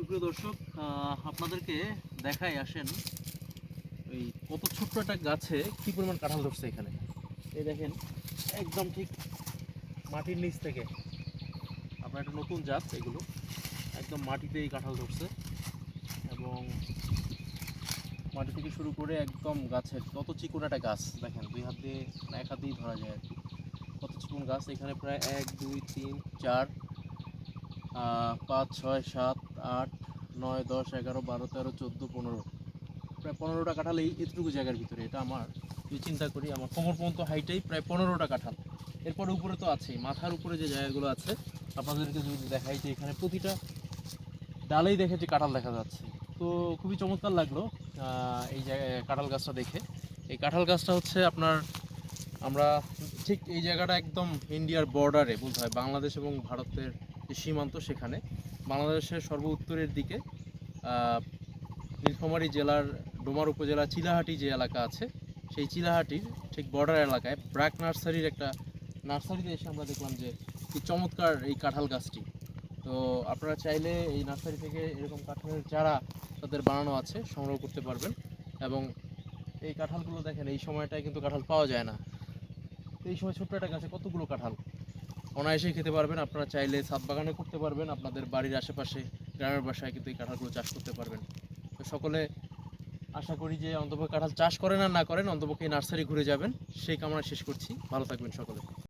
সুপ্রিয় দর্শক আপনাদেরকে দেখাই আসেন ওই কত ছোট্ট একটা গাছে কি পরিমাণ কাঁঠাল ধরছে এখানে। এই দেখেন, একদম ঠিক মাটির নিচ থেকে। আপনার একটা নতুন জাত এগুলো, একদম মাটিতেই কাঁঠাল ধরছে এবং মাটি থেকে শুরু করে একদম গাছের কত চিকুন একটা গাছ, দেখেন, দুই হাত দিয়ে এক হাত দিয়েই ধরা যায় আর কি। কত চিকুন গাছ, এখানে প্রায় এক, দুই, তিন, চার পাঁচ, ছয়, সাত, আট, নয়, দশ, এগারো, বারো, তেরো, চোদ্দ, পনেরো। প্রায় পনেরোটা কাঁঠাল এই এতটুকু জায়গার ভিতরে, এটা আমার যদি চিন্তা করি, আমার কোমর পর্যন্ত হাইটেই প্রায় পনেরোটা কাঁঠাল। এরপরে উপরে তো আছেই, মাথার উপরে যে জায়গাগুলো আছে, আপনাদেরকে যদি দেখাই যে এখানে প্রতিটা ডালেই দেখে যে কাঁঠাল দেখা যাচ্ছে। তো খুবই চমৎকার লাগল এই জায়গায়, কাঁঠাল গাছটা দেখে। এই কাঁঠাল গাছটা হচ্ছে আপনার, আমরা ঠিক এই জায়গাটা একদম ইন্ডিয়ার বর্ডারে বলতে হয় বাংলাদেশ এবং ভারতের যে সীমান্ত সেখানে, বাংলাদেশের সর্ব উত্তরের দিকে নীলফামারী জেলার ডোমার উপজেলা চিলাহাটি যে এলাকা আছে, সেই চিলাহাটির ঠিক বর্ডার এলাকায় ব্র্যাক নার্সারির একটা, নার্সারিতে এসে আমরা দেখলাম যে কি চমৎকার এই কাঁঠাল গাছটি। তো আপনারা চাইলে এই নার্সারি থেকে এরকম কাঁঠালের চারা তাদের বানানো আছে, সংগ্রহ করতে পারবেন এবং এই কাঁঠালগুলো দেখেন, এই সময়টায় কিন্তু কাঁঠাল পাওয়া যায় না। এই সময় ছোট্ট একটা গাছে কতগুলো কাঁঠাল? অনায়াসেই খেতে পারবেন। আপনারা চাইলে ছাদ বাগানে করতে পারবেন। আপনাদের বাড়ির আশেপাশে গ্রামের বাসায় কিন্তু এই কাঁঠালগুলো চাষ করতে পারবেন। তো সকলে আশা করি যে অন্তপক্ষে কাঁঠাল চাষ করেন আর না করেন, অন্তপক্ষে নার্সারি ঘুরে যাবেন। সেই কামনা শেষ করছি। ভালো থাকবেন সকলে।